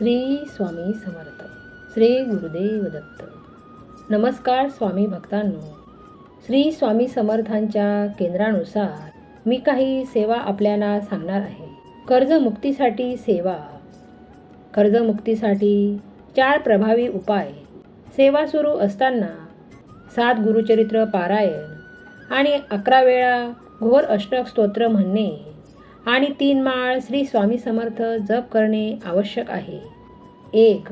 श्री स्वामी समर्थ श्री गुरुदेव दत्त. नमस्कार स्वामी भक्तांनो. श्री स्वामी समर्थांच्या केंद्रानुसार मी काही सेवा आपल्याला सांगणार आहे. कर्जमुक्तीसाठी सेवा. कर्जमुक्तीसाठी चार प्रभावी उपाय. सेवा सुरू असताना सात गुरुचरित्र पारायण आणि अकरा वेळा घोर अष्टक स्तोत्र म्हणणे. आणि तीन माळ श्री स्वामी समर्थ जप करणे आवश्यक आहे. एक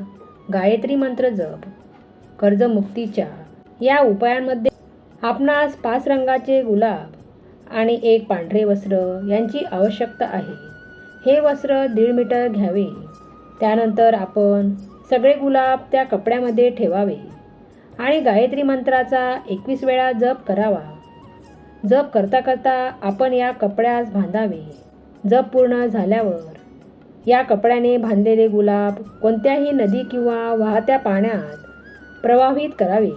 गायत्री मंत्र जप. कर्जमुक्तीच्या या उपायांमध्ये आपणास पाच रंगाचे गुलाब आणि एक पांढरे वस्त्र यांची आवश्यकता आहे. हे वस्त्र दीड मीटर घ्यावे. त्यानंतर आपण सगळे गुलाब त्या कपड्यामध्ये ठेवावे आणि गायत्री मंत्राचा एकवीस वेळा जप करावा. जप करता करता आपण या कपड्यास बांधावे. जप पूर्ण झाल्यावर या कपड्याने बांधलेले गुलाब कोणत्याही नदी किंवा वाहत्या पाण्यात प्रवाहित करावे.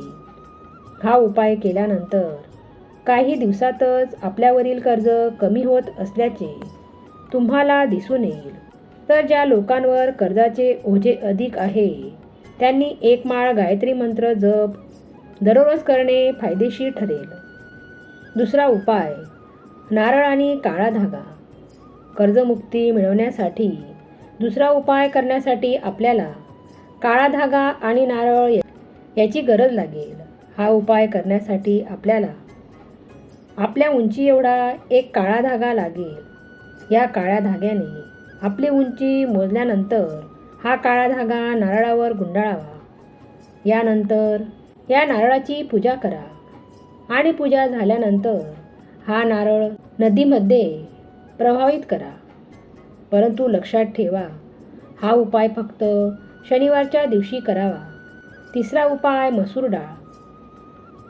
हा उपाय केल्यानंतर काही दिवसातच आपल्यावरील कर्ज कमी होत असल्याचे तुम्हाला दिसून येईल. तर ज्या लोकांवर कर्जाचे ओझे अधिक आहे त्यांनी एक माळ गायत्री मंत्र जप दररोज करणे फायदेशीर ठरेल. दुसरा उपाय नारळ आणि काळा धागा. कर्जमुक्ती मिळवण्यासाठी. दुसरा उपाय करण्यासाठी आपल्याला काळा धागा आणि नारळ याची गरज लागेल. हा उपाय करण्यासाठी आपल्याला आपल्या उंची एवढा एक काळा धागा लागेल. या काळ्या धाग्याने आपली उंची मोजल्यानंतर हा काळा धागा नारळावर गुंडाळावा. यानंतर या नारळाची पूजा करा. आणि पूजा झाल्यानंतर हा नारळ नदीमध्ये प्रभावित करा. परंतु लक्षात ठेवा हा उपाय फक्त शनिवारच्या दिवशी करावा. तिसरा उपाय मसूर डाळ.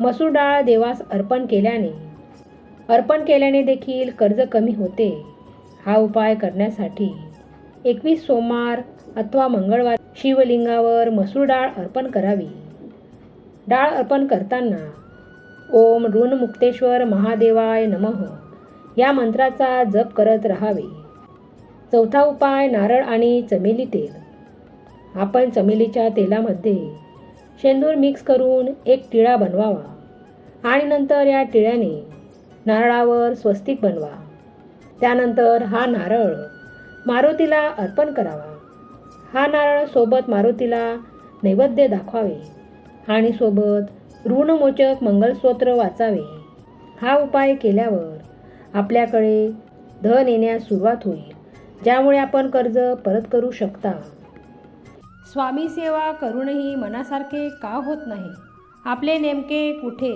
मसूर डाळ देवास अर्पण केल्याने अर्पण केल्याने देखील कर्ज कमी होते. हा उपाय करण्यासाठी एकवीस सोमवार अथवा मंगळवार शिवलिंगावर मसूर डाळ अर्पण करावी. डाळ अर्पण करताना ओम ऋणमुक्तेश्वर महादेवाय नमः. या मंत्राचा जप करत राहावे. चौथा उपाय नारळ आणि चमेली तेल. आपण चमेलीच्या तेलामध्ये शेंदूर मिक्स करून एक टिळा बनवावा आणि नंतर या टिळ्याने नारळावर स्वस्तिक बनवा. त्यानंतर हा नारळ मारुतीला अर्पण करावा. हा नारळ सोबत मारुतीला नैवेद्य दाखवावे आणि सोबत ऋणमोचक मंगलस्तोत्र वाचावे. हा उपाय केल्यावर आपल्याकडे धन येण्यास सुरुवात होईल ज्यामुळे आपण कर्ज परत करू शकता. स्वामी सेवा करूनही मनासारखे का होत नाही? आपले नेमके कुठे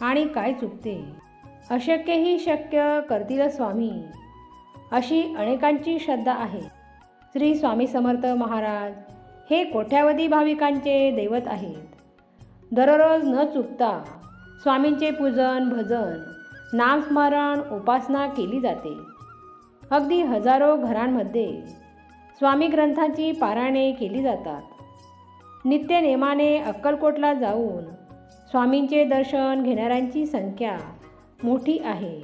आणि काय चुकते? अशक्यही शक्य करतील स्वामी अशी अनेकांची श्रद्धा आहे. श्री स्वामी समर्थ महाराज हे कोट्यावधी भाविकांचे दैवत आहेत. दररोज न चुकता स्वामींचे पूजन भजन नामस्मरण उपासना केली जाते. अगदी हजारो घरांमध्ये स्वामी ग्रंथांची पारायणे केली जातात. नित्यनेमाने अक्कलकोटला जाऊन स्वामींचे दर्शन घेणाऱ्यांची संख्या मोठी आहे.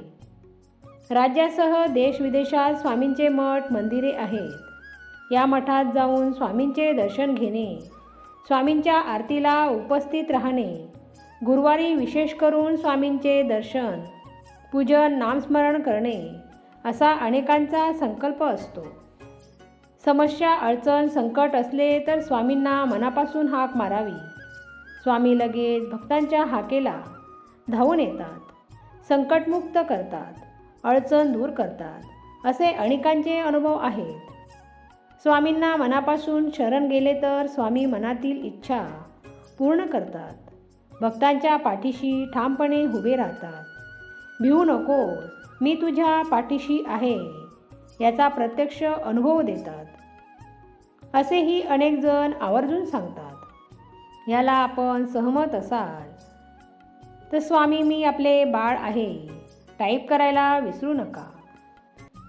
राज्यासह देशविदेशात स्वामींचे मठ मंदिरे आहेत. या मठात जाऊन स्वामींचे दर्शन घेणे स्वामींच्या आरतीला उपस्थित राहणे गुरुवारी विशेष करून स्वामींचे दर्शन पूजन नामस्मरण करणे असा अनेकांचा संकल्प असतो. समस्या अडचण संकट असले तर स्वामींना मनापासून हाक मारावी. स्वामी लगेच भक्तांच्या हाकेला धावून येतात. संकटमुक्त करतात. अडचण दूर करतात. असे अनेकांचे अनुभव आहेत. स्वामींना मनापासून शरण गेले तर स्वामी मनातील इच्छा पूर्ण करतात. भक्तांच्या पाठीशी ठामपणे उभे राहतात. भिवू नको मी तुझ्या पाठीशी आहे याचा प्रत्यक्ष अनुभव देतात. असेही अनेक जण आवर्जून सांगतात. याला आपण सहमत असाल. तर स्वामी मी आपले बाळ आहे टाईप करायला विसरू नका.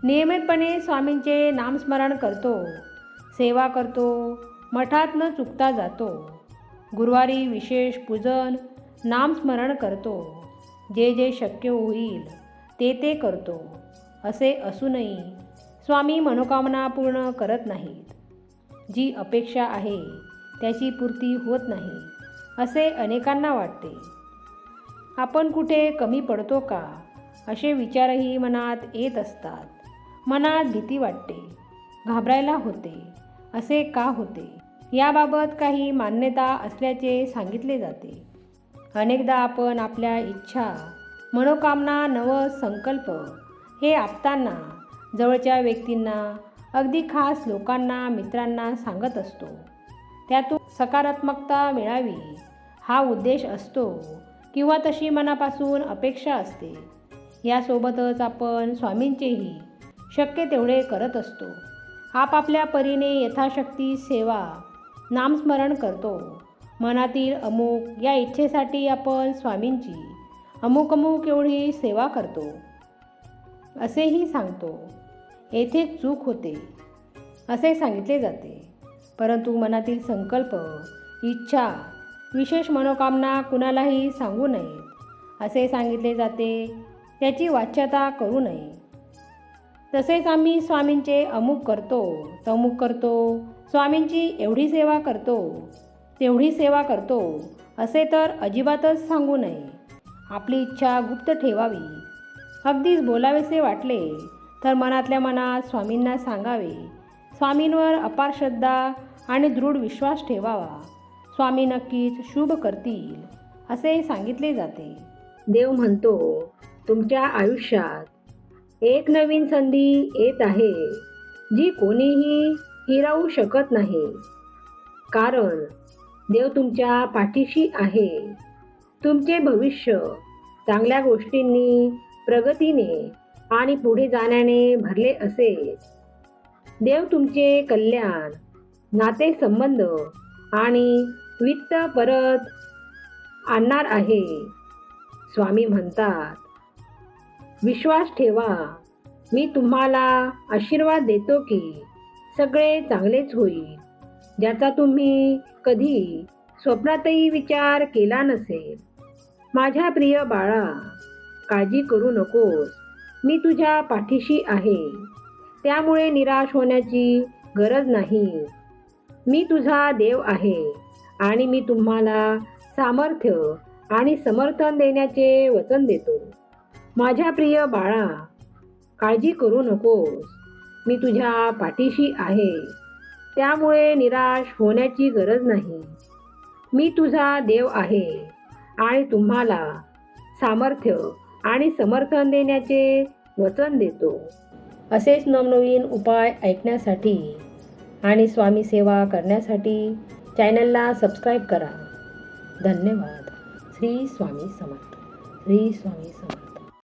नियमितपणे स्वामींचे नामस्मरण करतो सेवा करतो मठात न चुकता जातो. गुरुवारी विशेष पूजन नामस्मरण करतो. जे जे शक्य होईल ते ते करतो. असे असूनही स्वामी मनोकामना पूर्ण करत नाहीत. जी अपेक्षा आहे त्याची पूर्ती होत नाही असे अनेकांना वाटते. आपण कुठे कमी पडतो का? असे विचारही मनात येत असतात. मनात भीती वाटते. घाबरायला होते. असे का होते? याबाबत काही मान्यता असल्याचे सांगितले जाते. अनेकदा आपण आपल्या इच्छा मनोकामना नव संकल्प हे आपताना जवळच्या व्यक्तींना अगदी खास लोकांना मित्रांना सांगत असतो. त्यातून सकारात्मकता मिळावी हा उद्देश असतो किंवा तशी मनापासून अपेक्षा असते. यासोबतच आपण स्वामींचेही शक्य तेवढे करत असतो. आपापल्या परीने यथाशक्ती सेवा नामस्मरण करतो. मनातील अमुक या इच्छेसाठी आपण स्वामींची अमुक अमुक एवढी सेवा करतो. असेही सांगतो. येथे चूक होते. असे सांगितले जाते. परंतु मनातील संकल्प इच्छा विशेष मनोकामना कुणालाही सांगू नयेत असे सांगितले जाते. त्याची वाच्यता करू नये. तसेच आम्ही स्वामींचे अमुक करतो तमुक करतो स्वामींची एवढी सेवा करतो. तेवढी सेवा करतो असे तर अजिबातच सांगू नये. आपली इच्छा गुप्त ठेवावी. अगदीच बोलावेसे वाटले तर मनातल्या मनात स्वामींना सांगावे. स्वामींवर अपार श्रद्धा आणि दृढ विश्वास ठेवावा. स्वामी नक्कीच शुभ करतील असे सांगितले जाते. देव म्हणतो तुमच्या आयुष्यात एक नवीन संधी येत आहे जी कोणीही हिरावू शकत नाही. कारण देव तुमच्या पाठीशी आहे. तुमचे भविष्य चांगल्या गोष्टींनी प्रगतीने आणि पुढे जाण्याने भरले असेल. देव तुमचे कल्याण नातेसंबंध आणि वित्त परत आणणार आहे. स्वामी म्हणतात विश्वास ठेवा. मी तुम्हाला आशीर्वाद देतो की सगळे चांगलेच होईल. ज्याचा तुम्ही कधी स्वप्नातही विचार केला नसेल. माझ्या प्रिय बाळा काळजी करू नकोस. मी तुझ्या पाठीशी आहे. त्यामुळे निराश होण्याची गरज नाही. मी तुझा देव आहे आणि मी तुम्हाला सामर्थ्य आणि समर्थन देण्याचे वचन देतो. माझ्या प्रिय बाळा काळजी करू नकोस. मी तुझ्या पाठीशी आहे. त्यामुळे निराश होण्याची गरज नाही. मी तुझा देव आहे आणि तुम्हाला सामर्थ्य आणि समर्थन देण्याचे वचन देतो. असेच नवनवीन उपाय ऐकण्यासाठी आणि स्वामी सेवा करण्यासाठी चॅनलला सबस्क्राईब करा. धन्यवाद. श्री स्वामी समर्थ. श्री स्वामी समर्थ.